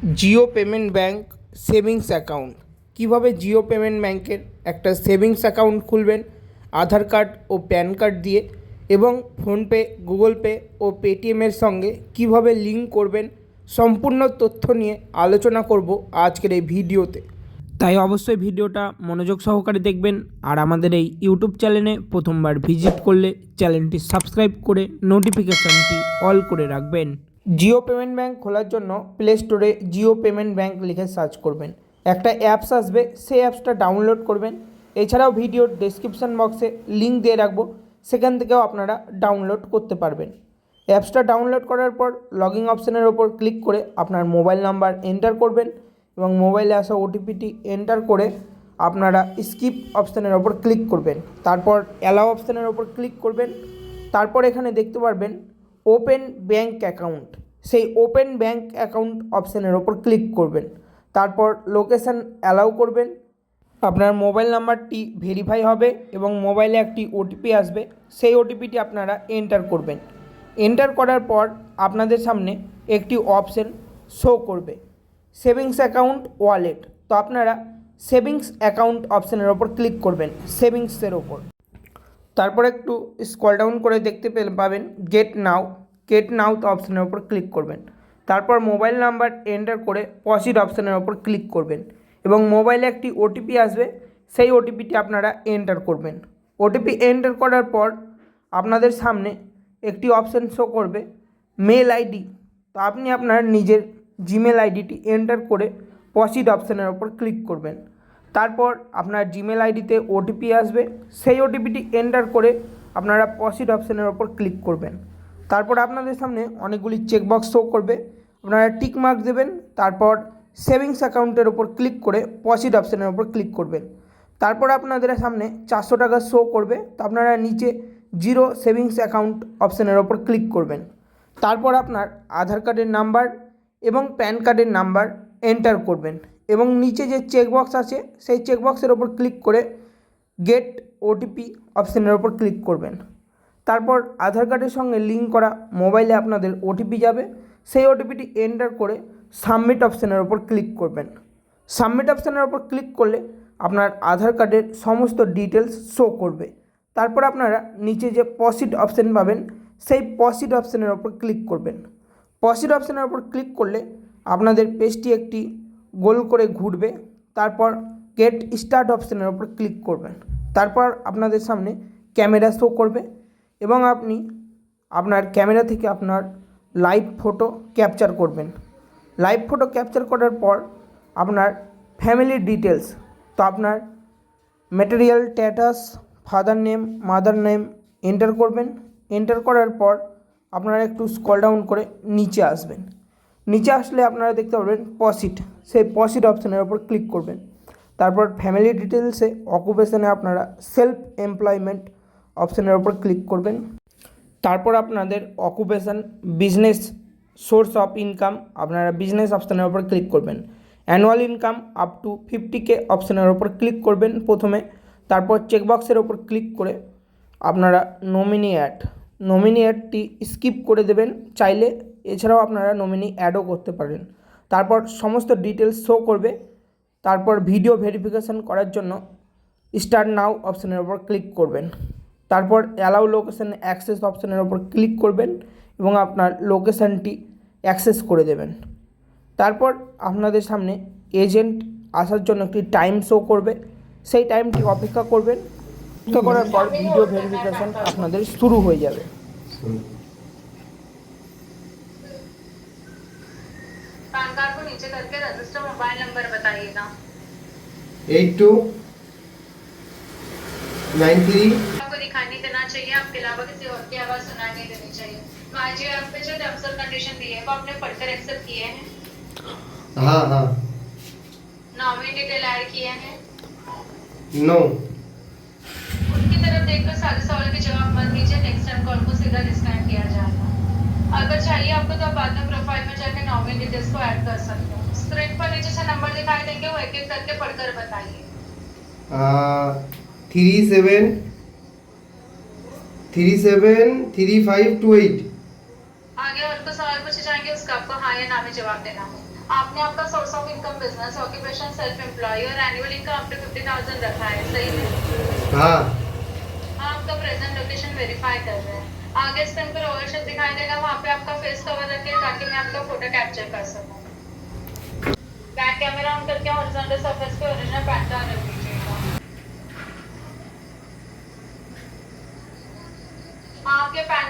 Jio payment bank savings account. কীভাবে Jio payment ব্যাঙ্কের একটা সেভিংস অ্যাকাউন্ট খুলবেন? আধার কার্ড ও প্যান কার্ড দিয়ে এবং ফোনপে, গুগল পে ও পেটিএমের সঙ্গে কীভাবে লিঙ্ক করবেন? সম্পূর্ণ তথ্য নিয়ে আলোচনা করব আজকের এই ভিডিওতে। তাই অবশ্যই ভিডিওটা মনোযোগ সহকারে দেখবেন আর আমাদের এই ইউটিউব চ্যানেলে প্রথমবার ভিজিট করলে চ্যানেলটি সাবস্ক্রাইব করে নোটিফিকেশানটি অল করে রাখবেন। জিও পেমেন্ট ব্যাঙ্ক খোলার জন্য প্লে স্টোরে জিও পেমেন্ট ব্যাঙ্ক লিখে সার্চ করবেন। একটা অ্যাপস আসবে, সেই অ্যাপসটা ডাউনলোড করবেন। এছাড়াও ভিডিওর ডেসক্রিপশন বক্সে লিঙ্ক দিয়ে রাখব, সেখান থেকেও আপনারা ডাউনলোড করতে পারবেন। অ্যাপসটা ডাউনলোড করার পর লগইন অপশানের ওপর ক্লিক করে আপনার মোবাইল নাম্বার এন্টার করবেন এবং মোবাইলে আসা ওটিপিটি এন্টার করে আপনারা স্কিপ অপশানের ওপর ক্লিক করবেন। তারপর অ্যালাও অপশানের ওপর ক্লিক করবেন। তারপর এখানে দেখতে পারবেন ওপেন ব্যাঙ্ক অ্যাকাউন্ট সেই ওপেন ব্যাঙ্ক অ্যাকাউন্ট অপশানের ওপর ক্লিক করবেন। তারপর লোকেশান অ্যালাউ করবেন। আপনার মোবাইল নাম্বারটি ভেরিফাই হবে এবং মোবাইলে একটি ওটিপি আসবে। সেই ওটিপিটি আপনারা এন্টার করবেন। এন্টার করার পর আপনাদের সামনে একটি অপশন শো করবে। সেভিংস অ্যাকাউন্ট ওয়ালেট তো আপনারা সেভিংস অ্যাকাউন্ট অপশানের ওপর ক্লিক করবেন সেভিংসের ওপর। তারপর একটু স্কল ডাউন করে দেখতে পেলে পাবেন গেট নাও গেট তো অপশানের ওপর ক্লিক করবেন। তারপর মোবাইল নাম্বার এন্টার করে পসিড অপশানের ওপর ক্লিক করবেন এবং মোবাইলে একটি ওটিপি আসবে, সেই ওটিপিটি আপনারা এন্টার করবেন। ওটিপি এন্টার করার পর আপনাদের সামনে একটি অপশান শো করবে মেল আইডি তো আপনি আপনার নিজের জিমেল আইডিটি এন্টার করে পসিড অপশানের ওপর ক্লিক করবেন। তারপর আপনার জিমেল আইডিতে ওটিপি আসবে, সেই ওটিপিটি এন্টার করে আপনারা পসিড অপশানের ওপর ক্লিক করবেন। তারপর আপনাদের সামনে অনেকগুলি চেকবক্স শো করবে। আপনারা টিক মার্ক দেবেন, তারপর সেভিংস অ্যাকাউন্টের ওপর ক্লিক করে পসিড অপশানের ওপর ক্লিক করবেন। তারপর আপনাদের সামনে চারশো টাকা শো করবে, তো আপনারা নিচে জিরো সেভিংস অ্যাকাউন্ট অপশানের ওপর ক্লিক করবেন। তারপর আপনার আধার কার্ডের নাম্বার এবং প্যান কার্ডের নাম্বার এন্টার করবেন এবং নিচে যে চেকবক্স আছে, সেই চেকবক্সের ওপর ক্লিক করে গেট ওটিপি অপশানের ওপর ক্লিক করবেন। তারপর আধার কার্ডের সঙ্গে লিঙ্ক করা মোবাইলে আপনাদের ওটিপি যাবে। সেই ওটিপিটি এন্টার করে সাবমিট অপশানের ওপর ক্লিক করবেন। সাবমিট অপশানের ওপর ক্লিক করলে আপনার আধার কার্ডের সমস্ত ডিটেলস শো করবে। তারপর আপনারা নিচে যে পসিট অপশান পাবেন, সেই পসিট অপশানের ওপর ক্লিক করবেন। পসিড অপশানের ওপর ক্লিক করলে আপনাদের পেজটি একটি গোল করে ঘুরবে। তারপর গেট স্টার্ট অপশানের ওপর ক্লিক করবেন। তারপর আপনাদের সামনে ক্যামেরা শো করবে। এবং আপনি আপনার ক্যামেরা থেকে আপনার লাইভ ফটো ক্যাপচার করবেন। লাইভ ফটো ক্যাপচার করার পর আপনার ফ্যামিলির ডিটেলস তো আপনার material, status, father name, mother name enter করবেন। এন্টার করার পর আপনারা একটু স্কল ডাউন করে নিচে আসবেন। নিচে আসলে আপনারা দেখতে পারবেন পসিট। সেই পসিট অপশানের ওপর ক্লিক করবেন। তারপর ফ্যামিলি ডিটেলসে অকুপেশনে আপনারা সেলফ এমপ্লয়মেন্ট অপশানের ওপর ক্লিক করবেন। তারপর আপনাদের occupation business source of income আপনারা বিজনেস অপশানের ওপর ক্লিক করবেন। Annual income up to fifty K অপশানের ওপর ক্লিক করবেন প্রথমে। তারপর চেকবক্সের ওপর ক্লিক করে আপনারা নমিনি অ্যাড নমিনি অ্যাডটি স্কিপ করে দেবেন। চাইলে এছাড়াও আপনারা নমিনি অ্যাডও করতে পারেন। তারপর সমস্ত ডিটেলস শো করবে। তারপর ভিডিও ভেরিফিকেশন করার জন্য স্টার্ট নাও অপশানের ওপর ক্লিক করবেন। তারপর অ্যালাউ লোকেশন অ্যাক্সেস অপশানের ওপর ক্লিক করবেন এবং আপনার লোকেশানটি অ্যাক্সেস করে দেবেন তারপর আপনাদের সামনে এজেন্ট আসার জন্য একটি টাইম শো করবে সেই টাইমটি অপেক্ষা করবেন অপেক্ষা করার পর ভিডিও ভেরিফিকেশন আপনাদের শুরু হয়ে যাবে पैन कार्ड को नीचे करके रजिस्टर मोबाइल नंबर बताइएगा एट टू नाइन थ्री चाहिए आपके अलावा किसी और की आवाज़ सुनाई नहीं देनी चाहिए। माई जी आप पे जो टर्म्स और कंडीशन दिए हैं वो आपने पढ़कर एक्सेप्ट किए हैं? हाँ हाँ। नॉमिनी डिटेल ऐड किए हैं? नो उनकी तरफ़ देखकर सारे सवाल के जवाब मत दीजिए नेक्स्ट टाइम कॉल को सीधा डिस्कनेक्ट किया जाएगा। अगर चाहिए आपको तो आप बाद में प्रोफ़ाइल में जाकर नॉमिनी डिटेल्स को ऐड कर सकते हो। स्क्रीन पर नीचे से नंबर दिखाई देंगे वो एक एक करके पढ़कर बताइए। Three seven three seven three five two eight. आगे और को सवाल पूछे जाएँगे उसका आपको हाँ या ना में जवाब देना होगा आपने आपका source of income business occupation self employ और एनुअल इनकम फिफ्टी थाउज़ेंड रखा है सही है? हाँ। हाँ आपका प्रेजेंट लोकेशन वेरीफाई कर रहे हैं। आगे स्क्रीन पर ओवरशिप दिखाई देगा वहाँ पे आपका फेस कवर रखिए ताकि मैं आपका फ़ोटो कैप्चर कर सकूँ। बैक कैमरा ऑन करके हॉरिजॉन्टल सरफेस पे ओरिजिनल पैन हाँ आपके पैन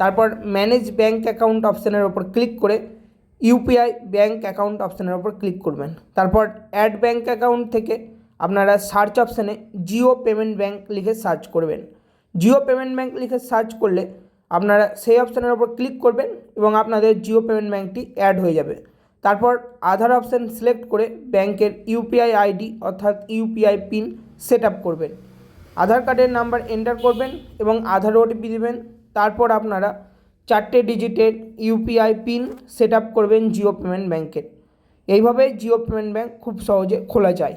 তারপর ম্যানেজ ব্যাঙ্ক অ্যাকাউন্ট অপশানের ওপর ক্লিক করে ইউপিআই ব্যাঙ্ক অ্যাকাউন্ট অপশানের ওপর ক্লিক করবেন। তারপর অ্যাড ব্যাঙ্ক অ্যাকাউন্ট থেকে আপনারা সার্চ অপশানে জিও পেমেন্ট ব্যাঙ্ক লিখে সার্চ করবেন। জিও পেমেন্ট ব্যাঙ্ক লিখে সার্চ করলে আপনারা সেই অপশানের ওপর ক্লিক করবেন এবং আপনাদের জিও পেমেন্ট ব্যাঙ্কটি অ্যাড হয়ে যাবে। তারপর আধার অপশান সিলেক্ট করে ব্যাংকের ইউপিআই আইডি অর্থাৎ ইউপিআই পিন সেট আপ করবেন। আধার কার্ডের নাম্বার এন্টার করবেন এবং আধার ওটিপি দেবেন। তারপর আপনারা চারটে ডিজিটের ইউপিআই পিন সেট আপ করবেন জিও পেমেন্ট ব্যাঙ্কের এইভাবে জিও পেমেন্ট ব্যাঙ্ক খুব সহজে খোলা যায়।